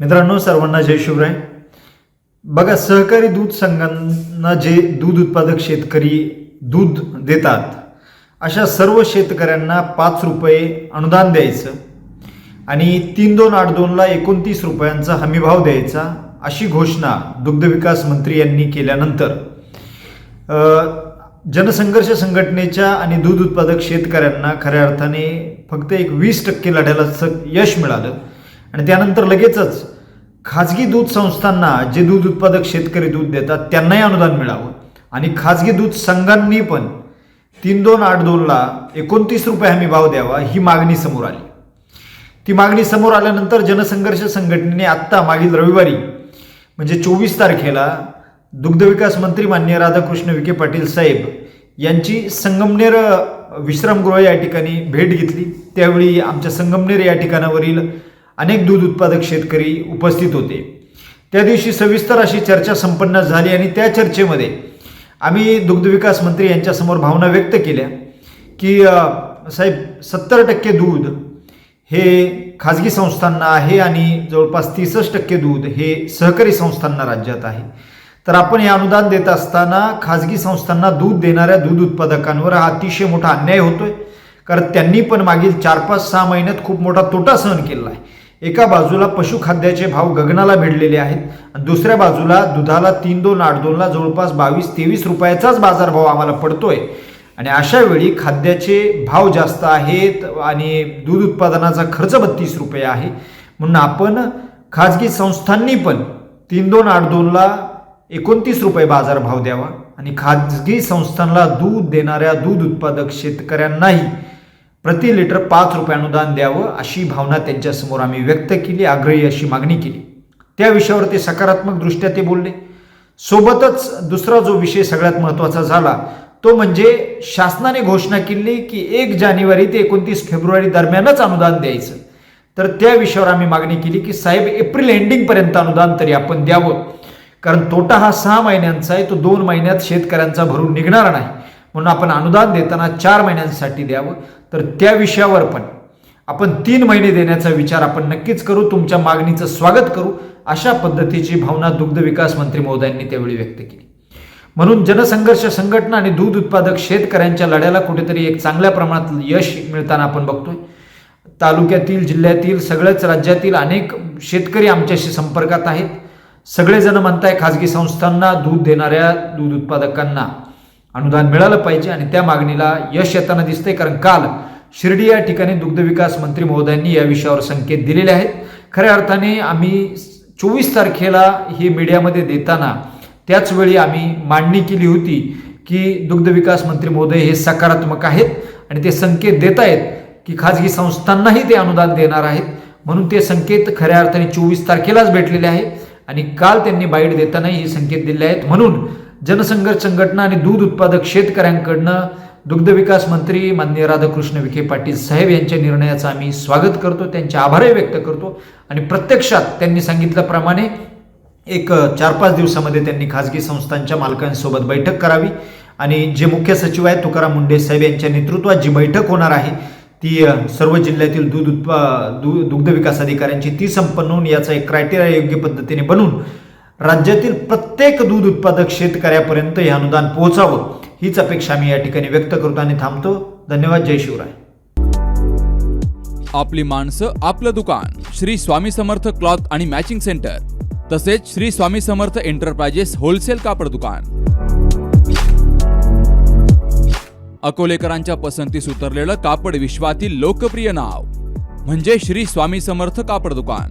मित्रांनो सर्वांना जय शिवराय. बघा सहकारी दूध संघांना जे दूध उत्पादक शेतकरी दूध देतात अशा सर्व शेतकऱ्यांना पाच रुपये अनुदान द्यायचं आणि तीन दोन आठ दोनला एकोणतीस रुपयांचा हमीभाव द्यायचा अशी घोषणा दुग्धविकास मंत्री यांनी केल्यानंतर जनसंघर्ष संघटनेच्या आणि दूध उत्पादक शेतकऱ्यांना खऱ्या अर्थाने फक्त एक वीस टक्के लढ्याला यश मिळालं. आणि त्यानंतर लगेचच खाजगी दूध संस्थांना जे दूध उत्पादक शेतकरी दूध देतात त्यांनाही अनुदान मिळावं. आणि खाजगी दूध संघांनी पण तीन दोन आठ दोनला एकोणतीस रुपये हमी भाव द्यावा ही मागणी समोर आली. ती मागणी समोर आल्यानंतर जनसंघर्ष संघटनेने आत्ता मागील रविवारी म्हणजे चोवीस तारखेला दुग्धविकास मंत्री मान्य राधाकृष्ण विखे पाटील साहेब यांची संगमनेर विश्रामगृह या ठिकाणी भेट घेतली. त्यावेळी आमच्या संगमनेर या ठिकाणावरील अनेक दूध उत्पादक शेतकरी उपस्थित होते. त्या दिवशी सविस्तर अशी चर्चा संपन्न झाली आणि त्या चर्चेमध्ये आम्ही दुग्धविकास मंत्री यांच्यासमोर भावना व्यक्त केल्या की साहेब सत्तर टक्के दूध हे खाजगी संस्थांना आहे आणि जवळपास तीसच टक्के दूध हे सहकारी संस्थांना राज्यात आहे. तर आपण हे अनुदान देत असताना खाजगी संस्थांना दूध देणाऱ्या दूध उत्पादकांवर हा अतिशय मोठा अन्याय होतोय. कारण त्यांनी पण मागील चार पाच सहा महिन्यात खूप मोठा तोटा सहन केलेला आहे. एका बाजूला पशुखाद्याचे भाव गगनाला भिडलेले आहेत. दुसऱ्या बाजूला दुधाला तीन दोन आठ दोनला जवळपास बावीस तेवीस रुपयाचाच बाजारभाव आम्हाला पडतोय. आणि अशा वेळी खाद्याचे भाव जास्त आहेत आणि दूध उत्पादनाचा खर्च बत्तीस रुपये आहे. म्हणून आपण खाजगी संस्थांनी पण तीन दोन आठ दोनला एकोणतीस रुपये बाजारभाव द्यावा. आणि खाजगी संस्थांना दूध देणाऱ्या दूध उत्पादक शेतकऱ्यांनाही प्रति लिटर पाच रुपये अनुदान द्यावं अशी भावना त्यांच्यासमोर आम्ही व्यक्त केली आग्रही अशी मागणी केली. त्या विषयावर ते सकारात्मक ते बोलले. सोबतच दुसरा जो विषय सगळ्यात महत्त्वाचा झाला तो म्हणजे शासनाने घोषणा केली की एक जानेवारी ते एकोणतीस फेब्रुवारी दरम्यानच अनुदान द्यायचं. तर त्या विषयावर आम्ही मागणी केली की साहेब एप्रिल एंडिंगपर्यंत अनुदान तरी आपण द्यावं. कारण तोटा हा सहा महिन्यांचा आहे तो दोन महिन्यात शेतकऱ्यांचा भरून निघणार नाही. म्हणून आपण अनुदान देताना चार महिन्यांसाठी द्यावं. तर त्या विषयावर पण आपण तीन महिने देण्याचा विचार आपण नक्कीच करू तुमच्या मागणीचं स्वागत करू अशा पद्धतीची भावना दुग्ध विकास मंत्री महोदयांनी त्यावेळी व्यक्त केली. म्हणून जनसंघर्ष संघटना आणि दूध उत्पादक शेतकऱ्यांच्या लढ्याला कुठेतरी एक चांगल्या प्रमाणात यश मिळताना आपण बघतोय. तालुक्यातील जिल्ह्यातील सगळ्याच राज्यातील अनेक शेतकरी आमच्याशी संपर्कात आहेत. सगळेजण म्हणताय खाजगी संस्थांना दूध देणाऱ्या दूध उत्पादकांना. अनुदान मिळालं पाहिजे आणि त्या मागणीला यश येताना दिसतंय कारण काल शिर्डी या ठिकाणी दुग्धविकास मंत्री महोदयांनी या विषयावर संकेत दिलेले आहेत. खऱ्या अर्थाने आम्ही चोवीस तारखेला हे मीडियामध्ये देताना त्याचवेळी आम्ही मांडणी केली होती की दुग्ध विकास मंत्री महोदय हे सकारात्मक आहेत आणि ते संकेत देत आहेत की खाजगी संस्थांनाही ते अनुदान देणार आहेत. म्हणून ते संकेत खऱ्या अर्थाने चोवीस तारखेलाच भेटलेले आहे आणि काल त्यांनी बाईट देतानाही हे संकेत दिले आहेत. म्हणून जनसंघर्ष संघटना आणि दूध उत्पादक शेतकऱ्यांकडनं दुग्ध विकास मंत्री माननीय राधाकृष्ण विखे पाटील साहेब यांच्या निर्णयाचं आम्ही स्वागत करतो त्यांचे आभारही व्यक्त करतो. आणि प्रत्यक्षात त्यांनी सांगितल्याप्रमाणे एक चार पाच दिवसामध्ये त्यांनी खाजगी संस्थांच्या मालकांसोबत बैठक करावी. आणि जे मुख्य सचिव आहेत तुकाराम मुंडे साहेब यांच्या नेतृत्वात जी बैठक होणार आहे ती सर्व जिल्ह्यातील दूध उत्पा दुग्ध विकास अधिकाऱ्यांची ती संपन्न होऊन याचा एक क्रायटेरिया योग्य पद्धतीने बनवून राज्यातील प्रत्येक दूध उत्पादक शेतकऱ्यापर्यंत हे अनुदान पोहोचावं हीच अपेक्षा मी या ठिकाणी व्यक्त करतो आणि थांबतो. धन्यवाद. जय शिवराय. आपली माणसं आपलं दुकान. श्री स्वामी समर्थ क्लॉथ आणि मॅचिंग सेंटर. तसेच श्री स्वामी समर्थ एंटरप्राइजेस होलसेल कापड दुकान. अकोलेकरांच्या पसंतीस उतरलेलं कापड विश्वातील लोकप्रिय नाव. म्हणजे श्री स्वामी समर्थ कापड दुकान.